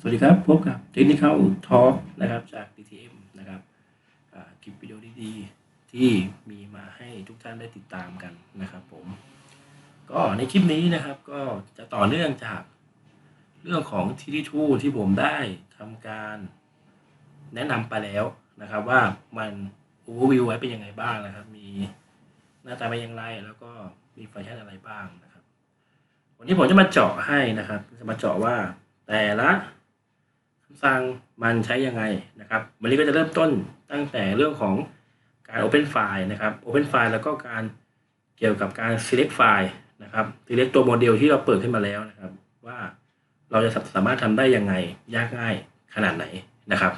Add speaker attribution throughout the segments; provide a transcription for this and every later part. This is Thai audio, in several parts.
Speaker 1: สวัสดีครับ พบกับ Technical Talk นะครับจาก DTM นะครับคลิปวิดีโอดีๆ ที่มีมาให้ทุกท่านได้ติดตามกันนะครับผม ก็ในคลิปนี้นะครับก็จะต่อเนื่องจากเรื่องของ TD2 ที่ผมได้ทำการแนะนำไปแล้วนะครับว่ามัน overview ไว้เป็นยังไงบ้างนะครับ มีหน้าตาเป็นอย่างไรแล้วก็มีฟังก์ชันอะไรบ้างนะครับ วันนี้ผมจะมาเจาะให้นะครับ จะมาเจาะว่าแต่ละ คำสั่งมันใช้ยังไงนะครับ วันนี้ก็จะเริ่มต้นตั้งแต่เรื่องของการ Open File นะครับ Open File แล้วก็การเกี่ยวกับการ Select File นะครับ Select ตัวโมเดลที่เราเปิดขึ้นมาแล้วนะครับ ว่าเราจะสามารถทำได้ยังไง ยากง่ายขนาดไหนนะครับ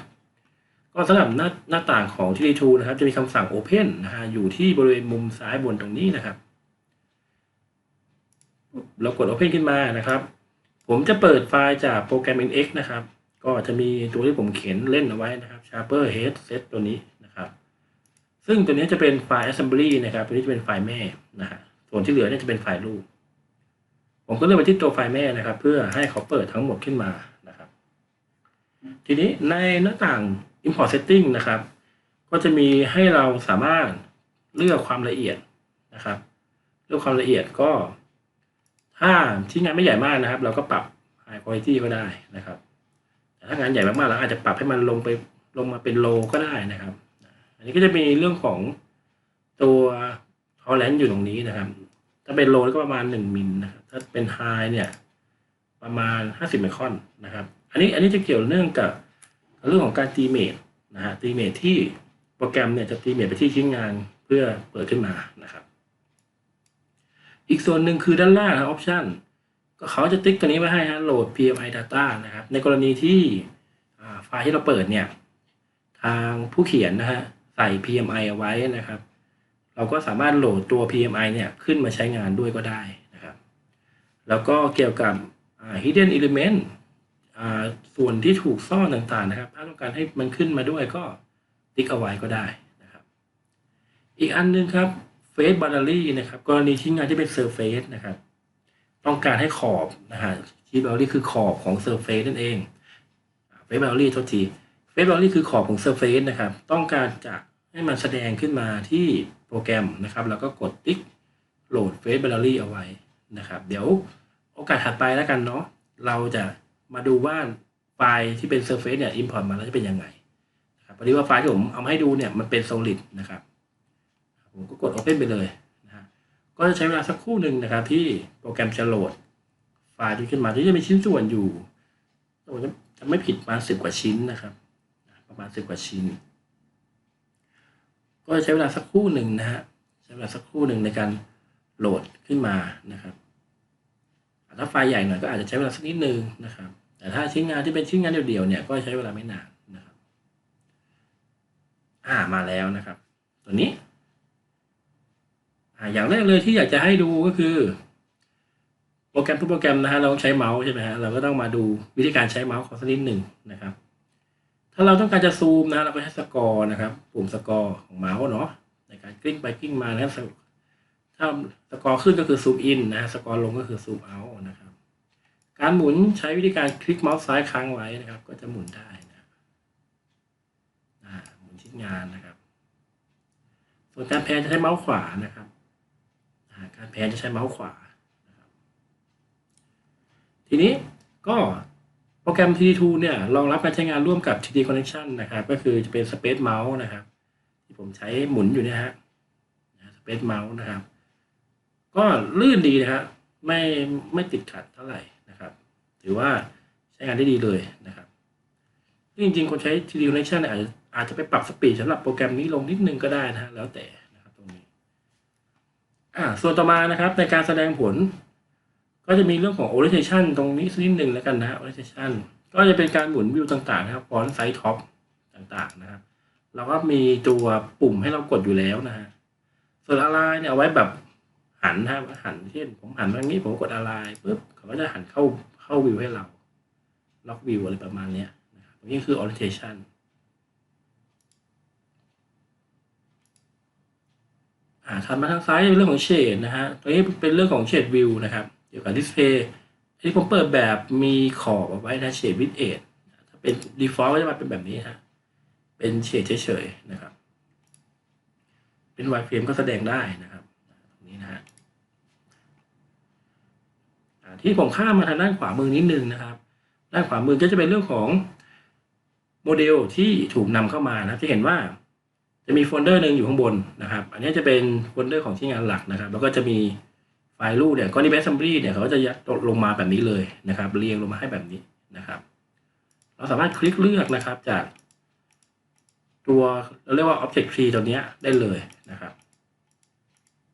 Speaker 1: ก็สำหรับหน้าหน้าต่างของ TD2 นะครับ จะมีคำสั่ง Open นะฮะอยู่ที่บริเวณมุมซ้ายบนตรงนี้นะครับ เรากด Open ขึ้นมานะครับ ผมจะเปิดไฟล์จากโปรแกรม NX นะครับ ก็จะมีตัวที่ผมเขียนเล่นเอาไว้นะครับ Sharper Head Set ตัวนี้นะครับ ซึ่งตัวนี้จะเป็นไฟล์ Assembly นะครับ ตัวนี้จะเป็นไฟล์แม่นะฮะส่วนที่เหลือเนี่ยจะเป็นไฟล์ลูก ผมก็เลือกไปที่ตัวไฟล์แม่นะครับ เพื่อให้เขาเปิดทั้งหมดขึ้นมานะครับ ทีนี้ในหน้าต่าง Import Setting นะครับ ก็จะมีให้เราสามารถเลือกความละเอียดนะครับ เลือกความละเอียดก็ ถ้าที่งานไม่ใหญ่มากนะครับ เราก็ปรับ High Quality ก็ได้นะครับ ถ้างานใหญ่มากๆเราอาจจะปรับให้มันลงไปลงมาเป็น Low ก็ได้นะครับ อันนี้ก็จะมีเรื่องของตัว Tolerance อยู่ตรงนี้นะครับ ถ้าเป็น Low ก็ประมาณ1มิลนะครับ ถ้าเป็น High เนี่ย ประมาณ50ไมครอนนะครับ อันนี้อันนี้จะเกี่ยวเนื่องกับเรื่องของการตีเมทนะฮะตีเมทที่โปรแกรมเนี่ยจะตีเมทไปที่ชิ้นงานเพื่อเปิดขึ้นมานะครับ อีกส่วนหนึ่งคือด้านล่างออปชั่นก็ เขาจะติ๊กตัวนี้ไว้ให้ฮะโหลด PMI data นะครับ ในกรณีที่ไฟล์ที่เราเปิดเนี่ย ทางผู้เขียนนะฮะใส่ PMI เอาไว้นะครับ เราก็สามารถโหลดตัว PMI เนี่ยขึ้นมาใช้งานด้วยก็ได้นะครับ แล้วก็เกี่ยวกับ hidden element ส่วนที่ถูกซ่อนต่างๆนะครับ ถ้าต้องการให้มันขึ้นมาด้วยก็ติ๊กเอาไว้ก็ได้นะครับ อีกอันหนึงครับ face boundary นะครับ กรณีที่งานที่เป็น surface นะครับ ต้องการให้ขอบนะฮะที่ boundary คือขอบของ surface นั่นเอง face boundary โทษที face boundary คือขอบของ surface นะครับ ต้องการจะให้มันแสดงขึ้นมาที่โปรแกรมนะครับ แล้วก็กดติ๊กโหลด face boundary เอาไว้นะครับ เดี๋ยวโอกาสถัดไปแล้วกันเนาะเราจะมาดูว่าไฟล์ที่เป็น surface เนี่ย import มาแล้วจะเป็นยังไงนะครับพอดีว่าไฟล์ที่ผมเอามาให้ดูเนี่ยมันเป็น solid นะครับผมก็กด Open ไปเลย ก็จะใช้เวลาสักครู่หนึ่งนะครับ ที่โปรแกรมจะโหลดไฟล์ที่ขึ้นมาที่จะมีชิ้นส่วนอยู่ผมจะจะไม่ผิดมาสิบกว่าชิ้นนะครับ ประมาณสิบกว่าชิ้น ก็จะใช้เวลาสักครู่หนึ่งนะฮะใช้เวลาสักครู่หนึ่งในการโหลดขึ้นมานะครับถ้าไฟล์ใหญ่หน่อยก็อาจจะใช้เวลาสักนิดนึงนะครับ แต่ถ้าชิ้นงานที่เป็นชิ้นงานเดี่ยวๆเนี่ยก็ใช้เวลาไม่นานนะครับ อ่ามาแล้วนะครับ ตัวนี้ อย่างแรกเลยที่อยากจะให้ดูก็คือโปรแกรมทุกโปรแกรมนะฮะเราต้องใช้เมาส์ใช่ไหมฮะเราก็ต้องมาดูวิธีการใช้เมาส์ของสักนิดหนึ่งนะครับ ถ้าเราต้องการจะซูมนะเราก็ใช้สกอร์นะครับ ปุ่มสกอร์ของเมาส์เนาะในการกลิ้งไปกลิ้งมานะถ้าสกอร์ขึ้นก็คือซูมอินนะฮะสกอร์ลงก็คือซูมเอานะครับ การหมุนใช้วิธีการคลิกเมาส์ซ้ายค้างไว้นะครับ ก็จะหมุนได้นะหมุนชิ้นงานนะครับ ส่วนการแพนจะใช้เมาส์ขวานะครับ การแพนจะใช้เมาส์ขวา ทีนี้ก็โปรแกรม TD2 เนี่ยรองรับการใช้งานร่วมกับ TD Connection นะครับ ก็คือจะเป็น Space Mouse นะครับ ที่ผมใช้หมุนอยู่เนี่ยฮะ Space Mouse นะครับ ก็ลื่นดีนะฮะไม่ไม่ติดขัดเท่าไหร่นะครับ ถือว่าใช้งานได้ดีเลยนะครับจริงๆคนใช้ TD Connection เนี่ยอาจจะอาจจะไปปรับสปีดสำหรับโปรแกรมนี้ลงนิดนึงก็ได้นะฮะแล้วแต่นะครับตรงนี้ อ่าส่วนต่อมานะครับในการแสดงผล ก็จะมีเรื่องของ orientation ตรงนี้สักนิดหนึ่งแล้วกันนะ orientation ก็จะเป็นการหมุนวิวต่างๆนะครับ font size top ต่างๆนะครับเราก็มีตัวปุ่มให้เรากดอยู่แล้วนะฮะส่วน align เนี่ยเอาไว้แบบหันนะหันเช่นผมหันมางนี้ผมกด align ปุ๊บเขาก็จะหันเข้าเข้าวิวให้เรา ล็อกวิวอะไรประมาณเนี้ยนะครับตรงนี้คือ orientation อ่า ถัดมาทางซ้ายเป็นเรื่องของเฉดนะฮะตัวนี้เป็นเรื่องของเฉดวิวนะครับเกี่ยวกับดิสเพย์ที่ผมเปิดแบบมีขอบเอาไว้นะเฉดวิดเอทเป็น default ก็จะมาเป็นแบบนี้ฮะเป็นเฉดเฉยๆนะครับ เป็น wireframe ก็แสดงได้นะครับตรงนี้นะฮะที่ผมข้ามมาทางด้านขวามือนิดนึงนะครับ ด้านขวามือก็จะเป็นเรื่องของโมเดลที่ถูกนำเข้ามานะจะเห็นว่า จะมีโฟลเดอร์หนึ่งอยู่ข้างบนนะครับ อันนี้จะเป็นโฟลเดอร์ของที่งานหลักนะครับ แล้วก็จะมีไฟล์รูปเนี่ยก็นี่เป็นซัมบรีเนี่ยเขาก็จะยัดลงมาแบบนี้เลยนะครับ เรียงลงมาให้แบบนี้นะครับ เราสามารถคลิกเลือกนะครับจาก ตัวเราเรียกว่า Object Tree ตัวเนี้ยได้เลยนะครับ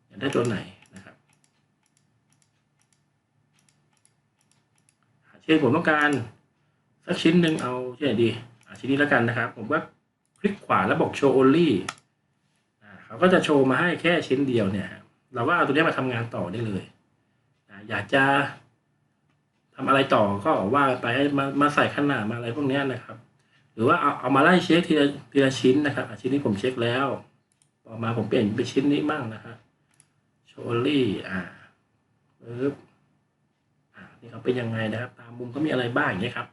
Speaker 1: อยากได้ตัวไหนนะครับเช่นผมต้องการสักชิ้นหนึ่งเอาที่ไหนดีชิ้นนี้แล้วกันนะครับ ผมก็ค ลิกขวาแล้วบอก Show Only อ่เขาก็จะโชว์มาให้แค่ชิ้นเดียวเนี่ย เราก็เอาตัวนี้มาทำงานต่อได้เลยอยากจะทำอะไรต่อก็ว่าไปมามาใส่ขนาดมาอะไรพวกนี้นะครับ หรือว่าเอาเอามาไล่เช็คทีละทีละชิ้นนะครับชิ้นนี้ผมเช็คแล้วต่อมาผมเปลี่ยนเป็นชิ้นนี้มั่งนะครับโชลี่อ่าปึ๊บอ่านี่เขาเป็นยังไงนะครับ ตามมุมเขามีอะไรบ้างอย่างเงี้ยครับ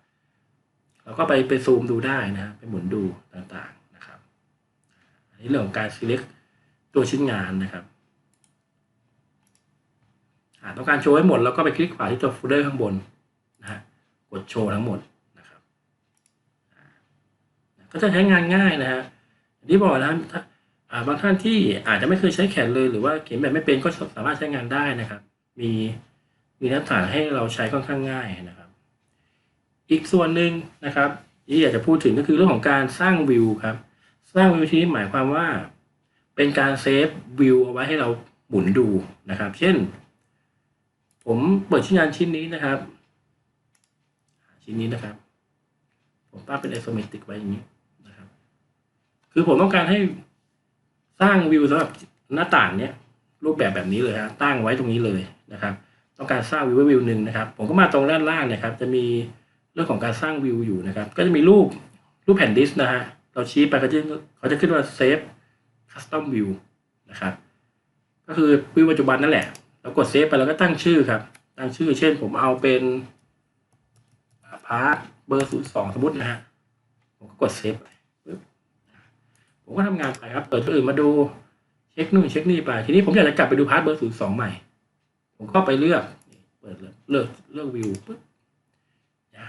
Speaker 1: เราก็ไปไปซูมดูได้นะฮะไปหมุนดูต่างๆ นะครับอันเรื่องของการ select ตัวชิ้นงานนะครับต้องการโชว์ให้หมดแล้วก็ไปคลิกขวาที่ตัวโฟลเดอร์ข้างบนนะฮะกดโชว์ทั้งหมดนะครับก็จะใช้งานง่ายนะฮะที่บอกนะถ้าอ่าบางท่านที่อาจจะไม่เคยใช้แขนเลยหรือว่าเขียนแบบไม่เป็นก็สามารถใช้งานได้นะครับ มีมีน้าต่างให้เราใช้ค่อนข้างง่ายนะครับ อีกส่วนหนึ่งนะครับที่อยากจะพูดถึงก็คือเรื่องของการสร้างวิวครับ สร้างวิวที่นี้หมายความว่า เป็นการเซฟวิวเอาไว้ให้เราหมุนดูนะครับ เช่น ผมเปิดชิ้นงานชิ้นนี้นะครับ ชิ้นนี้นะครับ ผมตั้งเป็น isometric ไว้อย่างนี้นะครับ คือผมต้องการให้สร้างวิวสำหรับหน้าต่างเนี้ยรูปแบบแบบนี้เลยฮะตั้งไว้ตรงนี้เลยนะครับ ต้องการสร้างวิววิวหนึ่งนะครับ ผมก็มาตรงด้านล่างนะครับ จะมีเรื่องของการสร้างวิวอยู่นะครับ ก็จะมีรูปรูปแผ่นดิสก์นะฮะ เราชี้ไปเขาจะเขาจะขึ้นว่า save custom view นะครับก็คือวิวปัจจุบันนั่นแหละเรากดเซฟไปแล้วก็ตั้งชื่อครับ ตั้งชื่อเช่นผมเอาเป็นพาร์ทเบอร์ศูนย์สองสมมตินะฮะผมก็กดเซฟไปผมก็ทำงานไปครับเปิดตัวอื่นมาดูเช็คนู่นเช็คนี่ไป ทีนี้ผมอยากจะกลับไปดูพาร์ทเบอร์ศูนย์สองใหม่ ผมก็ไปเลือกเปิดเลยเลือกเลือกวิวปึ๊บ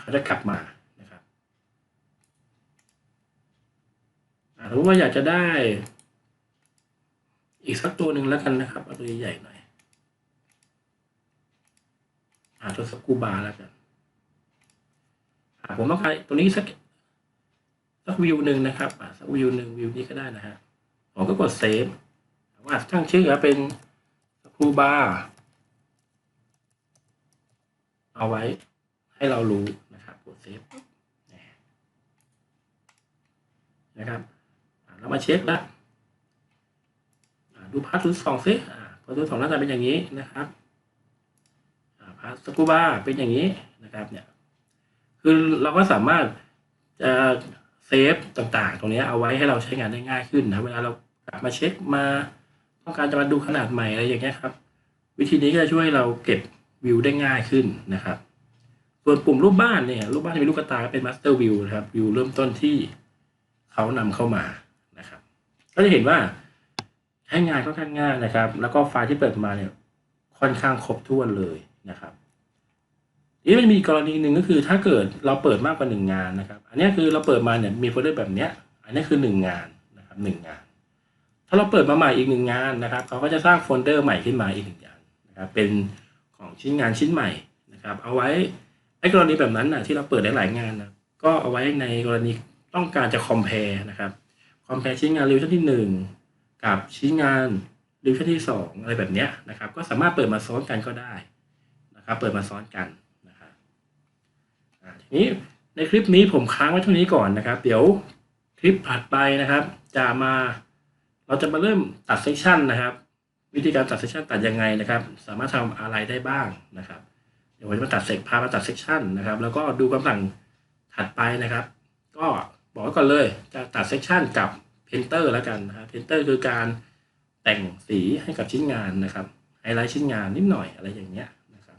Speaker 1: เขาจะกลับมานะครับอ่า สมมติว่าอยากจะได้ อีกสักตัวหนึ่งแล้วกันนะครับเอาตัวใหญ่ๆหน่อยอาตัวสกูบาแล้วกันอ่าผมต้องการตัวนี้สักสักวิวหนึ่งนะครับสักวิวหนึ่งวิวนี้ก็ได้นะฮะผมก็กดเซฟว่าตั้งชื่อเป็นสกูบาเอาไว้ให้เรารู้นะครับกดเซฟนะครับ เรามาเช็คแล้วดูพาร์ทศูนย์สองซิพาร์ทศูนย์สองน่าจะเป็นอย่างนี้นะครับพาร์ทสกูบาเป็นอย่างนี้นะครับเนี่ยคือเราก็สามารถจะเซฟต่างๆ ตรงนี้เอาไว้ให้เราใช้งานได้ง่ายขึ้นนะเวลาเรากลับมาเช็คมาต้องการจะมาดูขนาดใหม่อะไรอย่างเงี้ยครับ วิธีนี้ก็จะช่วยเราเก็บวิวได้ง่ายขึ้นนะครับ ส่วนปุ่มรูปบ้านเนี่ยรูปบ้านที่มีลูกตาเป็นมาสเตอร์วิวนะครับวิวเริ่มต้นที่เขานำเข้ามา ก็จะเห็นว่าใช้งานค่อนข้างง่ายนะครับ แล้วก็ไฟล์ที่เปิดมาเนี่ยค่อนข้างครบถ้วนเลยนะครับนี่มันมีกรณีหนึ่งก็คือถ้าเกิดเราเปิดมากกว่าหนึ่งงานนะครับ อันนี้คือเราเปิดมาเนี่ยมีโฟลเดอร์แบบเนี้ย อันนี้คือหนึ่งงานนะครับหนึ่งงาน ถ้าเราเปิดมาใหม่อีกหนึ่งงานนะครับเขาก็จะสร้างโฟลเดอร์ใหม่ขึ้นมาอีกหนึ่งงานนะครับ เป็นของชิ้นงานชิ้นใหม่นะครับ เอาไว้ไอ้กรณีแบบนั้นนะที่เราเปิดหลายๆงานนะก็เอาไว้ในกรณีต้องการจะคอมเพลนะครับ คอมเพลชิ้นงานรีวิชั่นที่หนึ่งกับชิ้นงานรีวิชั่นที่สองอะไรแบบเนี้ยนะครับ ก็สามารถเปิดมาซ้อนกันก็ได้นะครับ เปิดมาซ้อนกันนะครับทีนี้ในคลิปนี้ผมค้างไว้เท่านี้ก่อนนะครับ เดี๋ยวคลิปถัดไปนะครับ จะมาเราจะมาเริ่มตัดเซสชันนะครับ วิธีการตัดเซสชันตัดยังไงนะครับ สามารถทำอะไรได้บ้างนะครับ เดี๋ยวผมจะมาตัดเซกพามาตัดเซสชันนะครับ แล้วก็ดูคำสั่งถัดไปนะครับ ก็ บอกไว้ก่อนเลยจะตัดเซสชันกับเพนเตอร์แล้วกันนะครับเพนเตอร์คือการแต่งสีให้กับชิ้นงานนะครับไฮไลท์ชิ้นงานนิดหน่อยอะไรอย่างเงี้ยนะครับ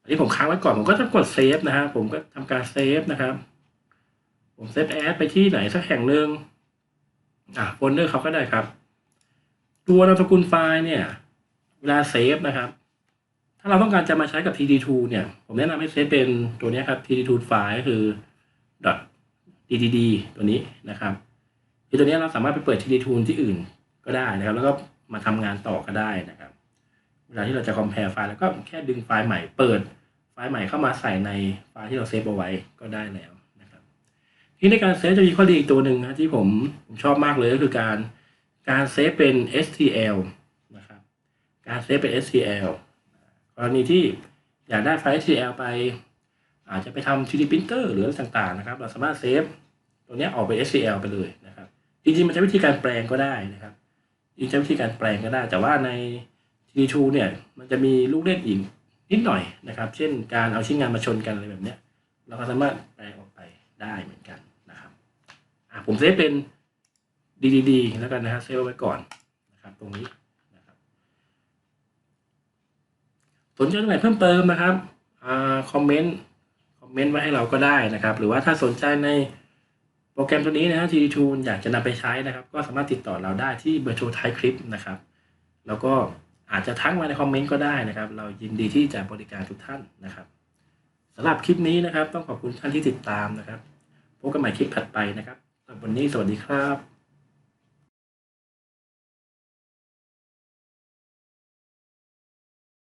Speaker 1: อันนี้ผมค้างไว้ก่อนผมก็จะกดเซฟนะฮะผมก็ทำการเซฟนะครับ ผมเซฟแอดไปที่ไหนสักแห่งหนึ่งอะโฟลเดอร์เขาก็ได้ครับ ตัวนามสกุลไฟล์เนี่ย เวลาเซฟนะครับ ถ้าเราต้องการจะมาใช้กับ td2 เนี่ย ผมแนะนำให้เซฟเป็นตัวนี้ครับ td2 ไฟล์คือ .ddd ตัวนี้นะครับคือตัวนี้เราสามารถไปเปิด td2 ที่อื่นก็ได้นะครับ แล้วก็มาทำงานต่อก็ได้นะครับ เวลาที่เราจะ compare ไฟล์แล้วก็แค่ดึงไฟล์ใหม่เปิดไฟล์ใหม่เข้ามาใส่ในไฟล์ที่เราเซฟเอาไว้ก็ได้แล้วนะครับ ที่ในการเซฟจะมีข้อดีอีกตัวหนึ่งนะที่ผมผมชอบมากเลยก็คือการการเซฟเป็น STL นะครับ การเซฟเป็น STL กรณีที่อยากได้ไฟล์ STL ไป อาจจะไปทำ 3D printer หรืออะไรต่างๆนะครับ เราสามารถเซฟตัวนี้ออกเป็น STL ไปเลยนะครับ จริงๆ มันใช้วิธีการแปลงก็ได้นะครับจริงใช้วิธีการแปลงก็ได้ แต่ว่าใน 3D2 เนี่ย มันจะมีลูกเล่นอีกนิดหน่อยนะครับ เช่นการเอาชิ้นงานมาชนกันอะไรแบบเนี้ยเราก็สามารถแปลงออกไปได้เหมือนกันนะครับอะผมเซฟเป็น DDD แล้วกันนะฮะเซฟเอาไว้ก่อนนะครับ ตรงนี้นะครับสนใจตรงไหนเพิ่มเติมนะครับอ่าคอมเมนต์ เมนต์ไว้ให้เราก็ได้นะครับ หรือว่าถ้าสนใจในโปรแกรมตัวนี้นะฮะ TD2 อยากจะนำไปใช้นะครับ ก็สามารถติดต่อเราได้ที่เบอร์โทรท้ายคลิปนะครับ แล้วก็อาจจะทักมาในคอมเมนต์ก็ได้นะครับ เรายินดีที่จะบริการทุกท่านนะครับสำหรับคลิปนี้นะครับ ต้องขอบคุณท่านที่ติดตามนะครับพบกันใหม่คลิปถัดไปนะครับสำหรับวันนี้สวัสดีครับ